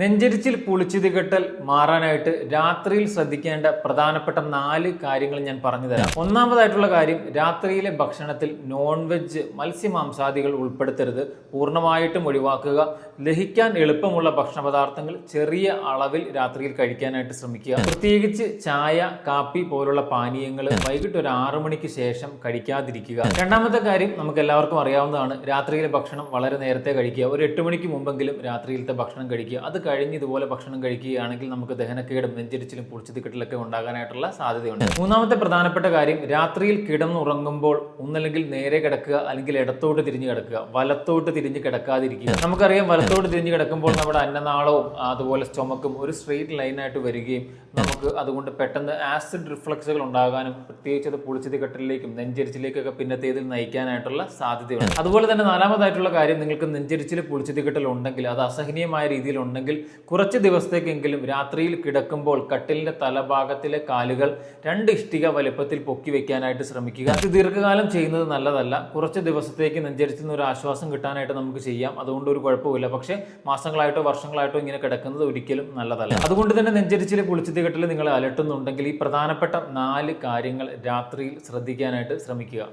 നെഞ്ചരിച്ചിൽ പുളിച്ചിതി കെട്ടൽ മാറാനായിട്ട് രാത്രിയിൽ ശ്രദ്ധിക്കേണ്ട പ്രധാനപ്പെട്ട നാല് കാര്യങ്ങൾ ഞാൻ പറഞ്ഞു തരാം. ഒന്നാമതായിട്ടുള്ള കാര്യം രാത്രിയിലെ ഭക്ഷണത്തിൽ നോൺ വെജ് മത്സ്യമാംസാദികൾ ഉൾപ്പെടുത്തരുത്. പൂർണമായിട്ടും ഒഴിവാക്കുക. ലഹിക്കാൻ എളുപ്പമുള്ള ഭക്ഷണപദാർത്ഥങ്ങൾ ചെറിയ അളവിൽ രാത്രിയിൽ കഴിക്കാനായിട്ട് ശ്രമിക്കുക. പ്രത്യേകിച്ച് ചായ കാപ്പി പോലുള്ള പാനീയങ്ങൾ വൈകിട്ട് ഒരു ആറു മണിക്ക് ശേഷം കഴിക്കാതിരിക്കുക. രണ്ടാമത്തെ കാര്യം നമുക്ക് എല്ലാവർക്കും അറിയാവുന്നതാണ് രാത്രിയിലെ ഭക്ഷണം വളരെ നേരത്തെ കഴിക്കുക. ഒരു എട്ട് മണിക്ക് മുമ്പെങ്കിലും രാത്രിയിലത്തെ ഭക്ഷണം കഴിക്കുക. അത് കഴിഞ്ഞ് ഇതുപോലെ ഭക്ഷണം കഴിക്കുകയാണെങ്കിൽ നമുക്ക് ദഹനക്കേടും നെഞ്ചരിച്ചിലും പുളിച്ചതിക്കെട്ടിലൊക്കെ ഉണ്ടാകാനായിട്ടുള്ള സാധ്യതയുണ്ട്. മൂന്നാമത്തെ പ്രധാനപ്പെട്ട കാര്യം രാത്രിയിൽ കിടന്നുറങ്ങുമ്പോൾ ഒന്നല്ലെങ്കിൽ നേരെ കിടക്കുക അല്ലെങ്കിൽ ഇടത്തോട്ട് തിരിഞ്ഞ് കിടക്കുക വലത്തോട്ട് തിരിഞ്ഞ് കിടക്കാതിരിക്കുക. നമുക്കറിയാം വലത്തോട്ട് തിരിഞ്ഞ് കിടക്കുമ്പോൾ നമ്മുടെ അന്നനാളവും അതുപോലെ സ്റ്റൊമക്കും ഒരു സ്ട്രെയിറ്റ് ലൈനായിട്ട് വരികയും നമുക്ക് അതുകൊണ്ട് പെട്ടെന്ന് ആസിഡ് റിഫ്ലക്സുകൾ ഉണ്ടാകാനും പ്രത്യേകിച്ച് അത് പുളിച്ചതി കെട്ടലിലേക്കും നെഞ്ചരിച്ചിലേക്കൊക്കെ പിന്നത്തേതിൽ നയിക്കാനായിട്ടുള്ള സാധ്യതയുണ്ട്. അതുപോലെ തന്നെ നാലാമതായിട്ടുള്ള കാര്യം നിങ്ങൾക്ക് നെഞ്ചരിച്ചിൽ പുളിച്ചതി കെട്ടൽ ഉണ്ടെങ്കിൽ അത് അസഹനീയമായ രീതിയിൽ ഉണ്ടെങ്കിൽ കുറച്ച് ദിവസത്തേക്കെങ്കിലും രാത്രിയിൽ കിടക്കുമ്പോൾ കട്ടിലിന്റെ തലഭാഗത്തിലെ കാലുകൾ രണ്ട് ഇഷ്ടിക വലുപ്പത്തിൽ പൊക്കി വെക്കാനായിട്ട് ശ്രമിക്കുക. ഇത് ദീർഘകാലം ചെയ്യുന്നത് നല്ലതല്ല. കുറച്ച് ദിവസത്തേക്ക് നെഞ്ചരിച്ചിൽ ഒരു ആശ്വാസം കിട്ടാനായിട്ട് നമുക്ക് ചെയ്യാം. അതുകൊണ്ട് ഒരു കുഴപ്പമില്ല പക്ഷേ മാസങ്ങളായിട്ടോ വർഷങ്ങളായിട്ടോ ഇങ്ങനെ കിടക്കുന്നത് ഒരിക്കലും നല്ലതല്ല. അതുകൊണ്ട് തന്നെ നെഞ്ചരിച്ചിലെ കുളിച്ചത് കെട്ടിൽ നിങ്ങൾ അലട്ടുന്നുണ്ടെങ്കിൽ ഈ പ്രധാനപ്പെട്ട നാല് കാര്യങ്ങൾ രാത്രിയിൽ ശ്രദ്ധിക്കാനായിട്ട് ശ്രമിക്കുക.